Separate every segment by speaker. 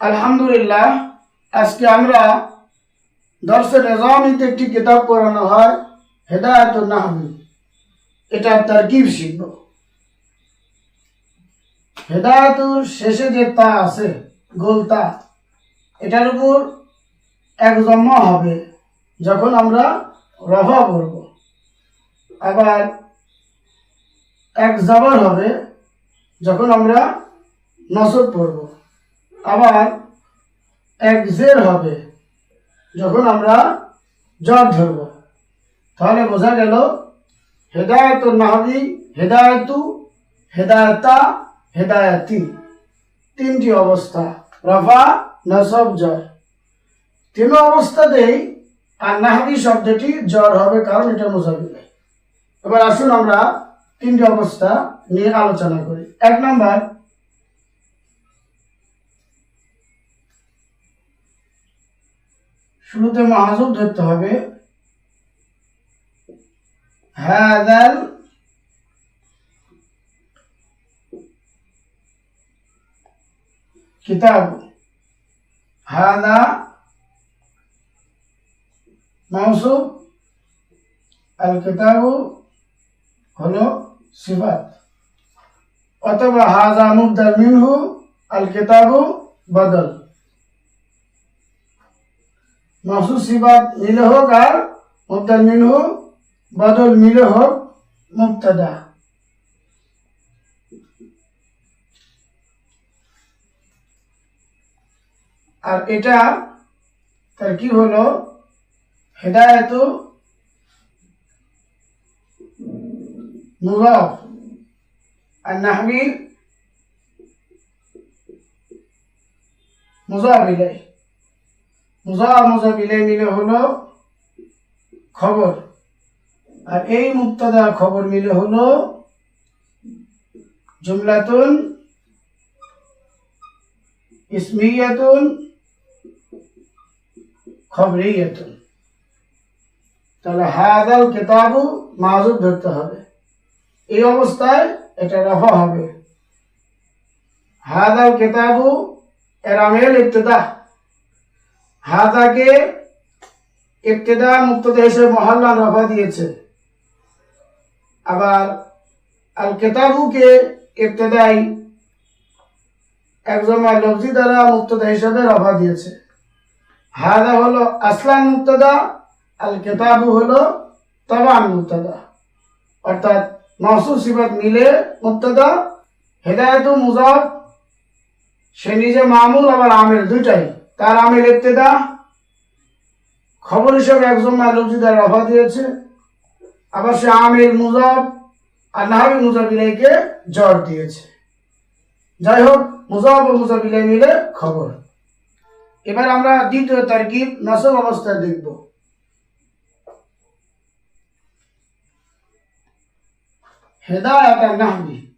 Speaker 1: আলহামদুলিল্লাহ, আজকে আমরা দর্শে নিজামিতে একটি কিতাব পড়ানো হয় হেদায়ত নাহবি এটা তারকিব শিখব। হেদায়তুর শেষে যে তা আছে, গোলতা, এটার উপর এক জন্ম হবে, যখন আমরা রফা করব আবার এক জবর হবে, যখন আমরা নসব পড়ব। আবার এক জের হবে যখন আমরা জ্বর ধরব। তাহলে বোঝা গেল, হেদায়ত নাহবি হেদায়তু, হেদায়তা, হেদায়তি। তিনটি অবস্থা, রফা, নসব জ্বর তিন অবস্থাতেই আর নাহবি শব্দটি জ্বর হবে কারণ এটা মোজাবিলে। এবার আসুন আমরা তিনটি অবস্থা নিয়ে আলোচনা করি। এক নম্বর শুরুতে মাহাজুব ধরতে হবে। হাদাল কিতাব। হাদা মৌসুব আল কিতাবু হলো সিফাত। অথবা হাজা মুবদাল মিনহু আল কিতাবু বদল। মহসুস সিফাত মিলে হোক আর মুবদাল মিনহু বদল মিলে হোক মুবতাদা। আর এটা তার কি হলো হেদায়ত মুজাফ আর নাহবি মুজাফ ইলাই মুজাফ মুজাফ ইলাই মিলে হলো খবর। আর এই মুক্তদা খবর মিলে হলো জুমলাতুন ইসমিয়াতুন খবরিয়াতুন। তাহলে হাদাল কেতাবু মাহুব ধরতে হবে। এই অবস্থায় এটা রফা হবে। হাদাল কিতাবু এর আমেল ইবতদা। হাদাকে ইবতদা মুক্তদা হিসেবে মহল্লা রফা দিয়েছে। আবার আল কেতাবুকে ইবতদাই একজন লফজি দ্বারা মুক্তদা হিসেবে রফা দিয়েছে। হাদা হলো আসলান মুক্তদা আল কেতাবু হলো তবান মুক্তদা। অর্থাৎ মহসুস সিফাত মিলে মুক্তদা হেদায়তু মুজাব সে নিজে মামুল আবার আমের, দুইটাই। তার আমের ইবতেদা খবর হিসেবে একজন লফজি দ্বারা রফা দিয়েছে। আবার সে আমির মুজাব আর নাহাবি মুজাবিলাইকে জ্বর দিয়েছে। যাই হোক, মুজাব ও মুজাবিলাই মিলে খবর। এবার আমরা দ্বিতীয় তারকিব, নসব অবস্থায় দেখব। হেদায়ত আর নাহবি।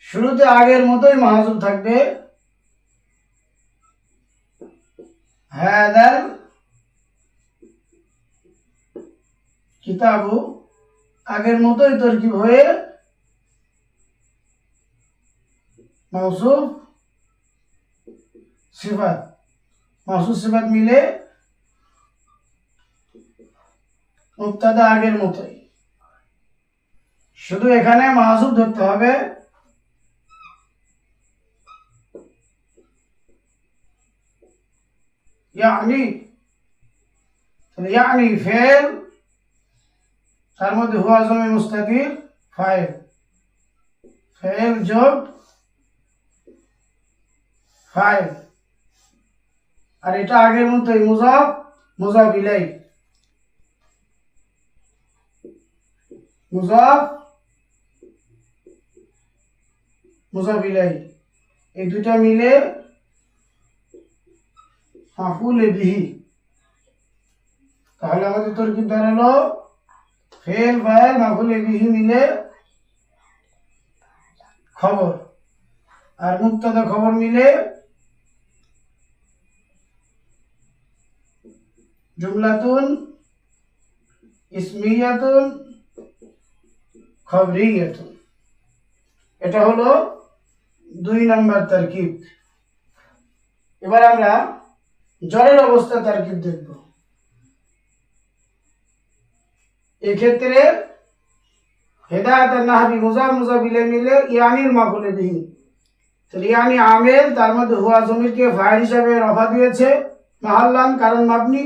Speaker 1: শুরুতে আগের মতোই মাহাজুব থাকবে। হাদাল কিতাবু আগের মতোই তরকিব হয়ে মৌসুফ সিফাত। মৌসুফ সিফাত মিলে মুক্তাদা আগের মতোই। শুধু এখানে মাহসুব ধরতে হবে। ইয়ানি তাহলে ইয়ানি ফেল তার মধ্যে হুয়া জমি মুস্তাকির ফাইল। ফেল যোগ ফাইল। আর এটা আগের মতোই মুজাব মুজাব ইলাই। মুজাব মুজাব ইলাই। এই দুটা মিলে মাফুল বিহি। তাহলে আমাদের তরকিব দাঁড়াল ফেল, ফাইল, মাফুল বিহি মিলে খবর। আর মুক্তদা খবর মিলে জুমলাতুন, ইসমিয়াতুন, খবরিয়াতুন। এটা হলো দুই নাম্বার তারকিব। এবার আমরা জ্বরের অবস্থা তার কি দেখব। এক্ষেত্রে হেদায়ত নাহাবি মুজা মুজা বিলে মিলে ইয়ানির মাকুলে বিহীন তো ইয়ানি আমেল, তার মধ্যে হুয়া জমিরকে ফায়ার হিসাবে রফা দিয়েছে মাহাল্লান, কারণ মাবনি।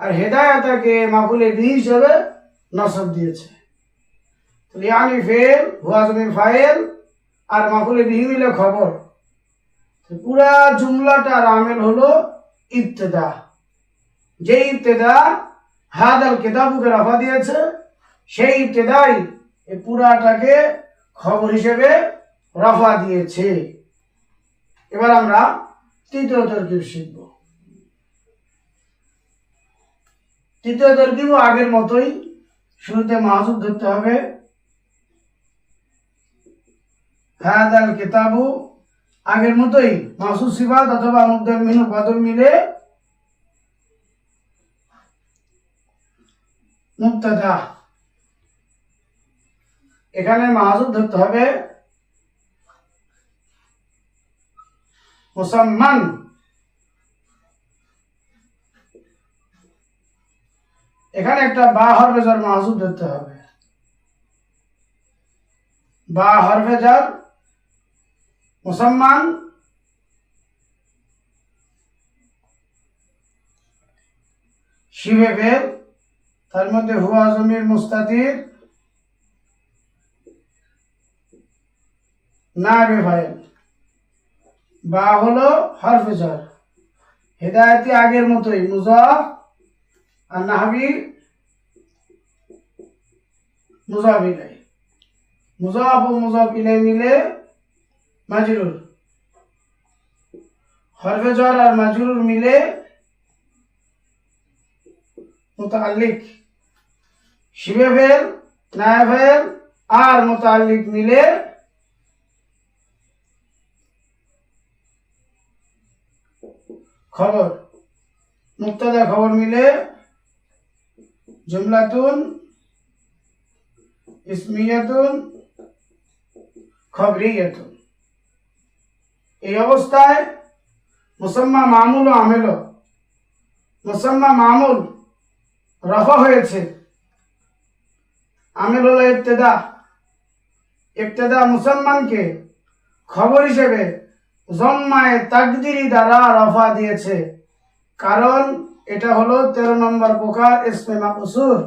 Speaker 1: আর হেদায়তাকে মাকুলে বিহি হিসাবে নসব দিয়েছে। ইয়ানি ফেল, হুয়া জমির ফাইল আর মাকুলে বিহি মিলে খবর। পুরা জুমলাটার আমেল হলো ইবতেদা। যে ইবতেদা হাদাল কেতাবুকে রফা দিয়েছে, সেই ইবতেদাই এই পুরাটাকে খবর হিসেবে রফা দিয়েছে। এবার আমরা তৃতীয় তরকিব শিখব। তৃতীয় তরকিবও আগের মতোই শুরুতে মাহজুব ধরতে হবে। হাদাল কিতাবু আগের মতোই মাসুদ সিফাত অথবা মুদ্দাল মিনু মিলে মুক্তাদা এখানে মাহাজুদ ধরতে হবে মুসম্মান। এখানে একটা বা হরফে জার ধরতে হবে। বা হরফে জার মুসম্মান শিবে ফের তার মধ্যে হুয়া জমির মুস্তাতির না ফাইল বা হলো হরফে জার হেদায়তি আগের মতোই, মুজাফ আর নাহাবি মুজাফ ইলাই। মুজাফ ও মুজাফ মিলে মাজরুর হরফে জার আর মাজরুর মিলে মুতাল্লিক শিবে ফেল, নায়া ফেল, আর মুতাল্লিক মিলে খবর। মুক্তাদা খবর মিলে জুমলাতুন, ইসমিয়াতুন, খবরিয়াতুন। এই অবস্থায় মুসাম্মা মামুল ও আমেল, মুসাম্মা মামুল রফা হয়েছে। আমেল হলো ইবতেদা। ইবতেদা মুসলমানকে খবর হিসেবে জম্মায় তাকদিরি দ্বারা রফা দিয়েছে। কারণ এটা হলো তেরো নম্বর প্রকার ইসমে মাকুসুর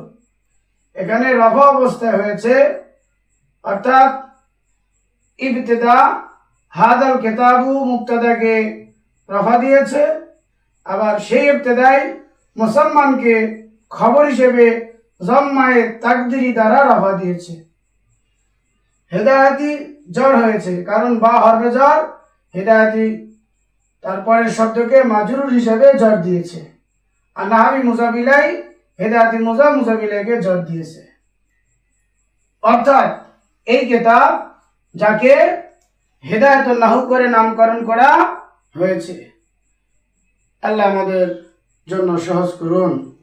Speaker 1: এখানে রফা অবস্থায় হয়েছে, অর্থাৎ ইবতেদা হাদাল কেতাবু মুক্তাদাকে রফা দিয়েছে। আবার সেই ইবতেদাই মুসলমানকে খবর হিসেবে জম্মায়ে তাকদিরি দ্বারা রফা দিয়েছে। হেদায়াতি জ্বর হয়েছে, কারণ বা হরবে জ্বর হেদায়াতি তারপরের শব্দকে মাজরুর হিসেবে জ্বর দিয়েছে। আর নাহাবি মুজাবিলাই হেদায়াতি মুজা মুজাবিলাইকে জ্বর দিয়েছে। অর্থাৎ এই কেতাব যাকে হেদায়ত নাহু করে নামকরণ করা হয়েছে। আল্লাহ আমাদের জন্য সহজ করুন।